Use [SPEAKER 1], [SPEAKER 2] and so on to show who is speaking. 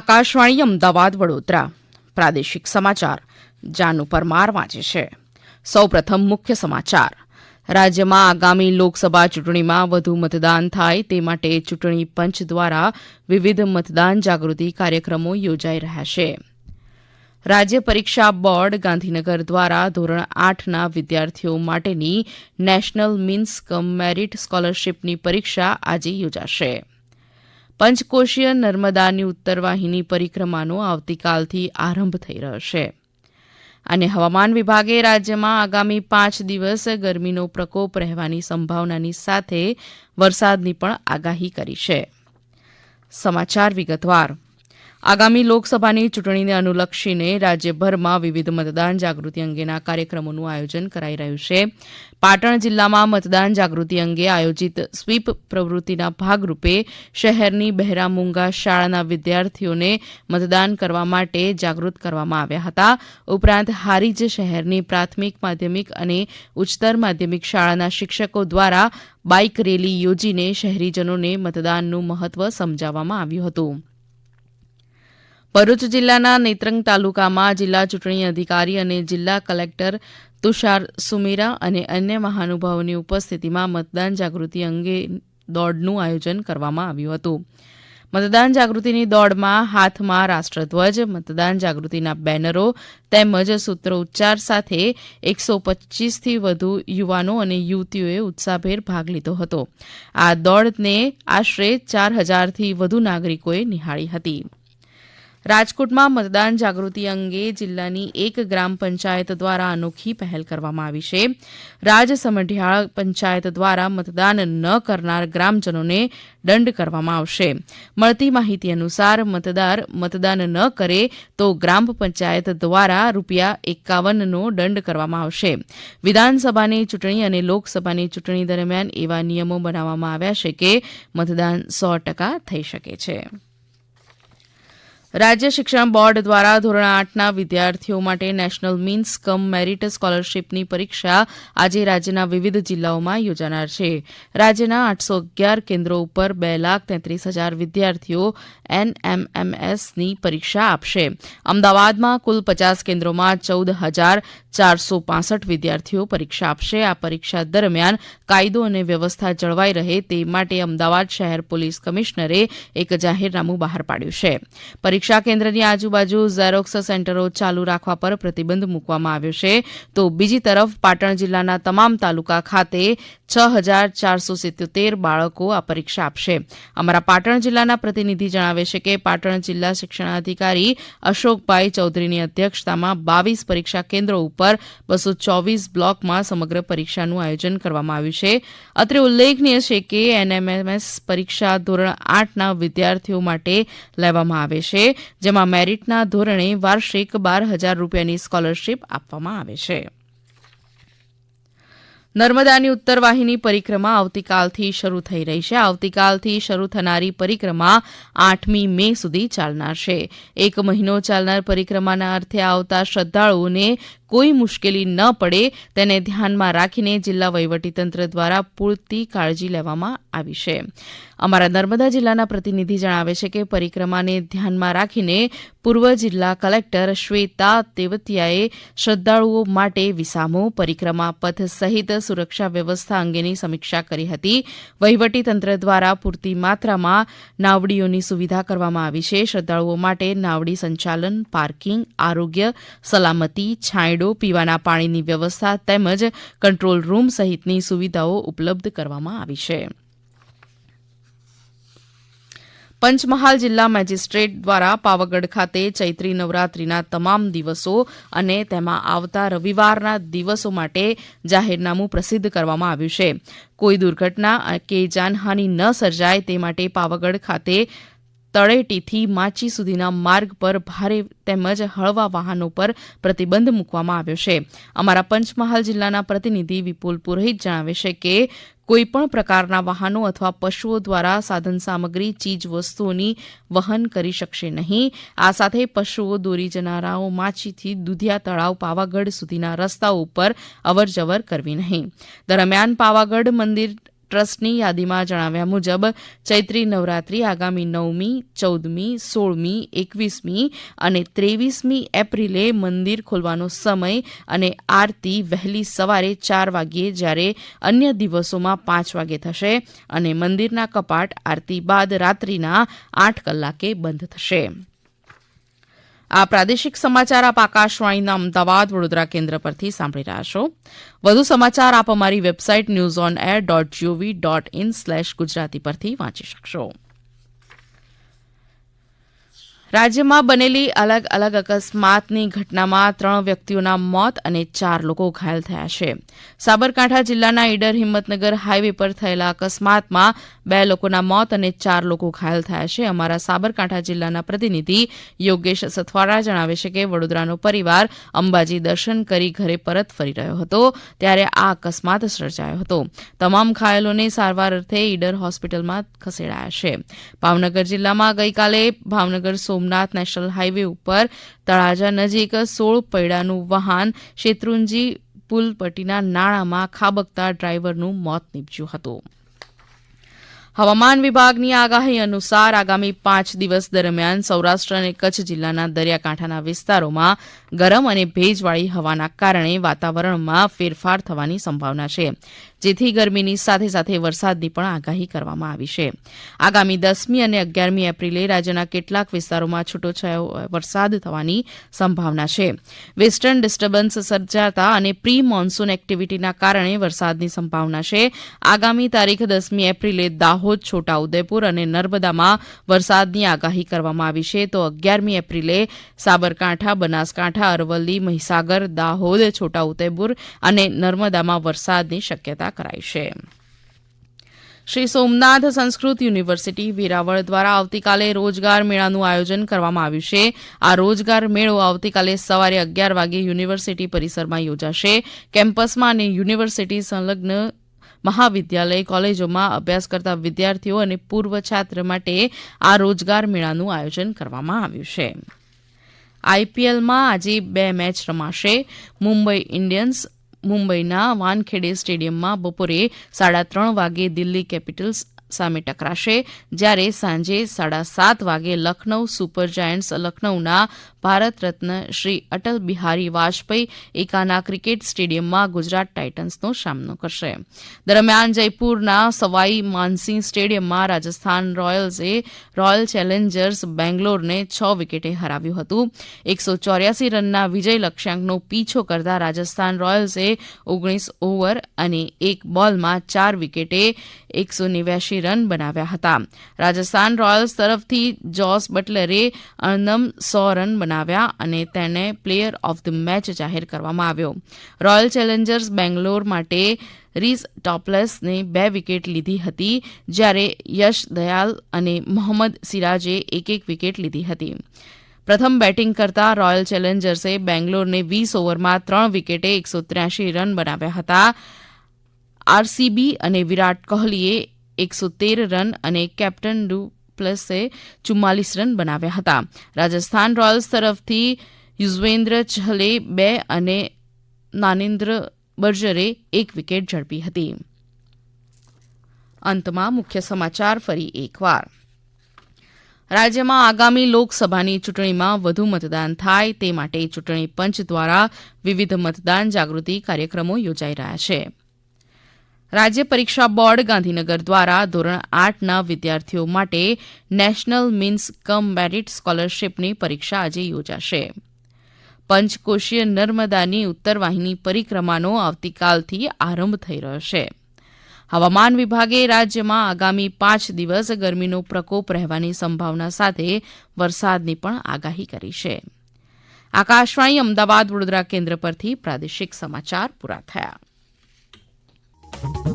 [SPEAKER 1] આકાશવાણી અમદાવાદ વડોદરા પ્રાદેશિક સમાચાર જાનુ પરમાર વાંચે છે સૌપ્રથમ મુખ્ય સમાચાર રાજ્યમાં આગામી લોકસભા ચૂંટણીમાં વધુ મતદાન થાય તે માટે ચૂંટણી પંચ દ્વારા વિવિધ મતદાન જાગૃતિ કાર્યક્રમો યોજાઈ રહ્યા છે રાજ્ય પરીક્ષા બોર્ડ ગાંધીનગર દ્વારા ધોરણ આઠના વિદ્યાર્થીઓ માટેની નેશનલ મીન્સ કમ મેરિટ સ્કોલરશીપની પરીક્ષા આજે યોજાશે પંચકોશીય નર્મદાની ઉત્તર પરિક્રમાનો આવતીકાલથી આરંભ થઈ રહ્યો છે અને હવામાન વિભાગે રાજ્યમાં આગામી પાંચ દિવસ ગરમીનો પ્રકોપ રહેવાની સંભાવનાની સાથે વરસાદની પણ આગાહી કરી છે સમાચાર વિગતવાર આગામી લોકસભાની ચૂંટણીને અનુલક્ષીને રાજ્યભરમાં વિવિધ મતદાન જાગૃતિ અંગેના કાર્યક્રમોનું આયોજન કરાઈ રહ્યું છે પાટણ જિલ્લામાં મતદાન જાગૃતિ અંગે આયોજિત સ્વીપ પ્રવૃત્તિના ભાગરૂપે શહેરની બહેરામુંગા શાળાના વિદ્યાર્થીઓને મતદાન કરવા માટે જાગૃત કરવામાં આવ્યા હતા ઉપરાંત હારીજ શહેરની પ્રાથમિક માધ્યમિક અને ઉચ્ચતર માધ્યમિક શાળાના શિક્ષકો દ્વારા બાઇક રેલી યોજીને શહેરીજનોને મતદાનનું મહત્વ સમજાવવામાં આવ્યું હતું ભરૂચ જિલ્લાના નેત્રંગ તાલુકામાં જિલ્લા ચૂંટણી અધિકારી અને જિલ્લા કલેક્ટર તુષાર સુમેરા અને અન્ય મહાનુભાવોની ઉપસ્થિતિમાં મતદાન જાગૃતિ અંગે દોડનું આયોજન કરવામાં આવ્યું હતું મતદાન જાગૃતિની દોડમાં હાથમાં રાષ્ટ્રધ્વજ મતદાન જાગૃતિના બેનરો તેમજ ઉચ્ચાર સાથે એકસો પચીસથી વધુ યુવાનો અને યુવતીઓએ ઉત્સાહભેર ભાગ લીધો હતો આ દોડને આશરે ચાર હજારથી વધુ નાગરિકોએ નિહાળી હતી રાજકોટમાં મતદાન જાગૃતિ અંગે જિલ્લાની એક ગ્રામ પંચાયત દ્વારા અનોખી પહેલ કરવામાં આવી છે રાજ સમઢિયાળ પંચાયત દ્વારા મતદાન ન કરનાર ગ્રામજનોને દંડ કરવામાં આવશે મળતી માહિતી અનુસાર મતદાર મતદાન ન કરે તો ગ્રામ પંચાયત દ્વારા રૂપિયા એકાવનનો દંડ કરવામાં આવશે વિધાનસભાની ચૂંટણી અને લોકસભાની ચૂંટણી દરમિયાન એવા નિયમો બનાવવામાં આવ્યા છે કે મતદાન સો ટકા થઈ શકે છે રાજ્ય શિક્ષણ બોર્ડ દ્વારા ધોરણ આઠના વિદ્યાર્થીઓ માટે નેશનલ મીન્સ કમ મેરિટ સ્કોલરશીપની પરીક્ષા આજે રાજ્યના વિવિધ જિલ્લાઓમાં યોજાનાર છે રાજ્યના આઠસો અગિયાર કેન્દ્રો ઉપર બે લાખ તેત્રીસ હજાર વિદ્યાર્થીઓ એનએમએમએસની પરીક્ષા આપશે અમદાવાદમાં કુલ પચાસ કેન્દ્રોમાં ચૌદ હજાર ચારસો પાંસઠ વિદ્યાર્થીઓ પરીક્ષા આપશે આ પરીક્ષા દરમિયાન કાયદો અને વ્યવસ્થા જળવાઈ રહે તે માટે અમદાવાદ શહેર પોલીસ કમિશનરે એક જાહેરનામું બહાર પાડ્યું છે પરીક્ષા કેન્દ્રની આજુબાજુ ઝેરોક્સ સેન્ટરો ચાલુ રાખવા પર પ્રતિબંધ મૂકવામાં આવ્યો છે તો બીજી તરફ પાટણ જિલ્લાના તમામ તાલુકા ખાતે છ હજાર ચારસો સિત્યોતેર બાળકો આ પરીક્ષા આપશે અમારા પાટણ જિલ્લાના પ્રતિનિધિ જણાવે છે કે પાટણ જિલ્લા શિક્ષણાધિકારી અશોકભાઈ ચૌધરીની અધ્યક્ષતામાં બાવીસ પરીક્ષા કેન્દ્રો ઉપર ઉપર બસો ચોવીસ બ્લોકમાં સમગ્ર પરીક્ષાનું આયોજન કરવામાં આવ્યું છે અત્રે ઉલ્લેખનીય છે કે એનએમએમએસ પરીક્ષા ધોરણ આઠના વિદ્યાર્થીઓ માટે લેવામાં આવે છે જેમાં મેરિટના ધોરણે વાર્ષિક બાર હજાર રૂપિયાની સ્કોલરશીપ આપવામાં આવે છે નર્મદાની ઉત્તર વાહિની પરિક્રમા આવતીકાલથી શરૂ થઈ રહી છે આવતીકાલથી શરૂ થનારી પરિક્રમા આઠમી મે સુધી ચાલનાર છે એક મહિનો ચાલનાર પરિક્રમાના અર્થે આવતા શ્રદ્ધાળુઓને કોઈ મુશ્કેલી ન પડે તેને ધ્યાનમાં રાખીને જિલ્લા વહીવટીતંત્ર દ્વારા પૂરતી કાળજી લેવામાં આવી છે અમારા નર્મદા જિલ્લાના પ્રતિનિધિ જણાવે છે કે પરિક્રમાને ધ્યાનમાં રાખીને પૂર્વ જિલ્લા કલેક્ટર શ્વેતા તેવતિયાએ શ્રદ્ધાળુઓ માટે વિસામો પરિક્રમા પથ સહિત સુરક્ષા વ્યવસ્થા અંગેની સમીક્ષા કરી હતી વહીવટીતંત્ર દ્વારા પૂરતી માત્રામાં નાવડીઓની સુવિધા કરવામાં આવી છે શ્રદ્ધાળુઓ માટે નાવડી સંચાલન પાર્કિંગ આરોગ્ય સલામતી છાંયડો પીવાના પાણીની વ્યવસ્થા તેમજ કંટ્રોલ રૂમ સહિતની સુવિધાઓ ઉપલબ્ધ કરવામાં આવી છે પંચમહાલ જિલ્લા મેજિસ્ટ્રેટ દ્વારા પાવાગઢ ખાતે ચૈત્રી નવરાત્રીના તમામ દિવસો અને તેમાં આવતા રવિવારના દિવસો માટે જાહેરનામું પ્રસિદ્ધ કરવામાં આવ્યું છે કોઈ દુર્ઘટના કે જાનહાનિ ન સર્જાય તે માટે પાવાગઢ ખાતે તળેટીથી માચી સુધીના માર્ગ પર ભારે તેમજ હળવા વાહનો પર પ્રતિબંધ મૂકવામાં આવ્યો છે અમારા પંચમહાલ જિલ્લાના પ્રતિનિધિ વિપુલ પુરોહિત જણાવે છે કે કોઈપણ પ્રકારના વાહનો અથવા પશુઓ દ્વારા સાધન સામગ્રી ચીજ વસ્તુઓની વહન કરી શકશે નહીં આ સાથે પશુઓ દોરી જનારાઓ માછીથી દુધિયા તળાવ પાવાગઢ સુધીના રસ્તાઓ ઉપર અવરજવર કરવી નહીં દરમિયાન પાવાગઢ મંદિર ટ્રસ્ટની યાદીમાં જણાવ્યા મુજબ ચૈત્રી નવરાત્રી આગામી નવમી ચૌદમી સોળમી એકવીસમી અને ત્રેવીસમી એપ્રિલે મંદિર ખોલવાનો સમય અને આરતી વહેલી સવારે ચાર વાગ્યે જ્યારે અન્ય દિવસોમાં પાંચ વાગે થશે અને મંદિરના કપાટ આરતી બાદ રાત્રિના આઠ કલાકે બંધ થશે આ પ્રાદેશિક સમાચાર આપ આકાશવાણીના અમદાવાદ વડોદરા કેન્દ્ર પરથી સાંભળી રહ્યા છો વધુ સમાચાર આપ અમારી website news on air dot G O V dot in slash Gujarati પરથી વાંચી શકશો રાજ્યમાં બનેલી અલગ અલગ અકસ્માતની ઘટનામાં ત્રણ વ્યક્તિઓના મોત અને ચાર લોકો ઘાયલ થયા છે સાબરકાંઠા જિલ્લાના ઈડર હિંમતનગર હાઈવે પર થયેલા અકસ્માતમાં બે લોકોના મોત અને ચાર લોકો ઘાયલ થયા છે અમારા સાબરકાંઠા જિલ્લાના પ્રતિનિધિ યોગેશ સથવાડા જણાવે છે કે વડોદરાનો પરિવાર અંબાજી દર્શન કરી ઘરે પરત ફરી રહ્યો હતો ત્યારે આ અકસ્માત સર્જાયો હતો તમામ ઘાયલોને સારવાર અર્થે ઈડર હોસ્પિટલમાં ખસેડાયા છે ભાવનગર જિલ્લામાં ગઈકાલે ભાવનગર સો સોમનાથ નેશનલ હાઈવે ઉપર તળાજા નજીક સોળ પૈડાનું વાહન શેત્રુંજી પુલ નાળામાં ખાબકતા ડ્રાઈવરનું મોત નીપજ્યું હતું હવામાન વિભાગની આગાહી અનુસાર આગામી પાંચ દિવસ દરમિયાન સૌરાષ્ટ્ર અને કચ્છ જિલ્લાના દરિયાકાંઠાના વિસ્તારોમાં ગરમ અને ભેજવાળી હવાના કારણે વાતાવરણમાં ફેરફાર થવાની સંભાવના છે જેથી ગરમીની સાથે સાથે વરસાદની પણ આગાહી કરવામાં આવી છે આગામી દસમી અને અગિયારમી એપ્રિલે રાજ્યના કેટલાક વિસ્તારોમાં છૂટોછવાયો વરસાદ થવાની સંભાવના છે વેસ્ટર્ન ડિસ્ટર્બન્સ સર્જાતા અને પ્રી મોન્સૂન એક્ટિવિટીના કારણે વરસાદની સંભાવના છે આગામી તારીખ દસમી એપ્રિલે દાહોદ છોટાઉદેપુર અને નર્મદામાં વરસાદની આગાહી કરવામાં આવી છે તો અગિયારમી એપ્રિલે સાબરકાંઠા બનાસકાંઠા અરવલ્લી મહીસાગર દાહોદ છોટાઉદેપુર અને નર્મદામાં વરસાદની શક્યતા વ્યવસ્થા કરાઈ છે શ્રી સોમનાથ સંસ્કૃત યુનિવર્સિટી વેરાવળ દ્વારા આવતીકાલે રોજગાર મેળાનું આયોજન કરવામાં આવ્યું છે આ રોજગાર મેળો આવતીકાલે સવારે અગિયાર વાગે યુનિવર્સિટી પરિસરમાં યોજાશે કેમ્પસમાં અને યુનિવર્સિટી સંલગ્ન મહાવિદ્યાલય કોલેજોમાં અભ્યાસ કરતા વિદ્યાર્થીઓ અને પૂર્વ છાત્ર માટે આ રોજગાર મેળાનું આયોજન કરવામાં આવ્યું છે આઈપીએલમાં આજે બે મેચ રમાશે મુંબઈ ઇન્ડિયન્સ મુંબઈના વાનખેડે સ્ટેડિયમમાં બપોરે સાડા ત્રણ વાગે દિલ્હી કેપિટલ્સ સામે ટકરાશે જ્યારે સાંજે સાડા સાત વાગે લખનૌ સુપર જાયન્ટ્સ લખનૌના ભારત રત્ન શ્રી અટલ બિહારી વાજપેયી એકાના ક્રિકેટ સ્ટેડિયમમાં ગુજરાત ટાઇટન્સનો સામનો કરશે દરમિયાન જયપુરના સવાઈ માનસિંહ સ્ટેડિયમમાં રાજસ્થાન રોયલ્સે રોયલ ચેલેન્જર્સ બેંગ્લોરને છ વિકેટે હરાવ્યું હતું એકસો ચોર્યાસી રનના વિજય લક્ષ્યાંકનો પીછો કરતા રાજસ્થાન રોયલ્સે ઓગણીસ ઓવર અને એક બોલમાં ચાર વિકેટે એકસો નેવ્યાસી રન બનાવ્યા હતા રાજસ્થાન રોયલ્સ તરફથી જોસ બટલરે અણનમ સો રન બનાવ્યા અને તેને પ્લેયર ઓફ ધ મેચ જાહેર કરવામાં આવ્યો રોયલ ચેલેન્જર્સ બેંગ્લોર માટે રીસ ટોપલેસને બે વિકેટ લીધી હતી જ્યારે યશ દયાલ અને મોહમ્મદ સિરાજે એક એક વિકેટ લીધી હતી પ્રથમ બેટિંગ કરતા રોયલ ચેલેન્જર્સે બેંગ્લોરને વીસ ઓવરમાં ત્રણ વિકેટે એકસો ત્ર્યાસી રન બનાવ્યા હતા આરસીબી અને વિરાટ કોહલીએ એકસો તેર રન અને કેપ્ટન ડુ પ્લસે ચુમ્માલીસ રન બનાવ્યા હતા રાજસ્થાન રોયલ્સ તરફથી યુઝવેન્દ્ર ચહલે બે અને નાનેન્દ્ર બર્જરે એક વિકેટ ઝડપી હતી અંતમાં મુખ્ય સમાચાર ફરી એકવાર રાજ્યમાં આગામી લોકસભાની ચૂંટણીમાં વધુ મતદાન થાય તે માટે ચૂંટણી પંચ દ્વારા વિવિધ મતદાન જાગૃતિ કાર્યક્રમો યોજાઈ રહ્યા છે રાજ્ય પરીક્ષા બોર્ડ ગાંધીનગર દ્વારા ધોરણ આઠના વિદ્યાર્થીઓ માટે નેશનલ મીન્સ કમ મેરિટ સ્કોલરશીપની પરીક્ષા આજે યોજાશે પંચકોશીય નર્મદાની ઉત્તર વાહિની પરિક્રમાનો આવતીકાલથી આરંભ થઈ રહ્યો છે હવામાન વિભાગે રાજ્યમાં આગામી પાંચ દિવસ ગરમીનો પ્રકોપ રહેવાની સંભાવના સાથે વરસાદની પણ આગાહી કરી છે આકાશવાણી અમદાવાદ વડોદરા કેન્દ્ર પરથી પ્રાદેશિક સમાચાર પૂરા થયા thank you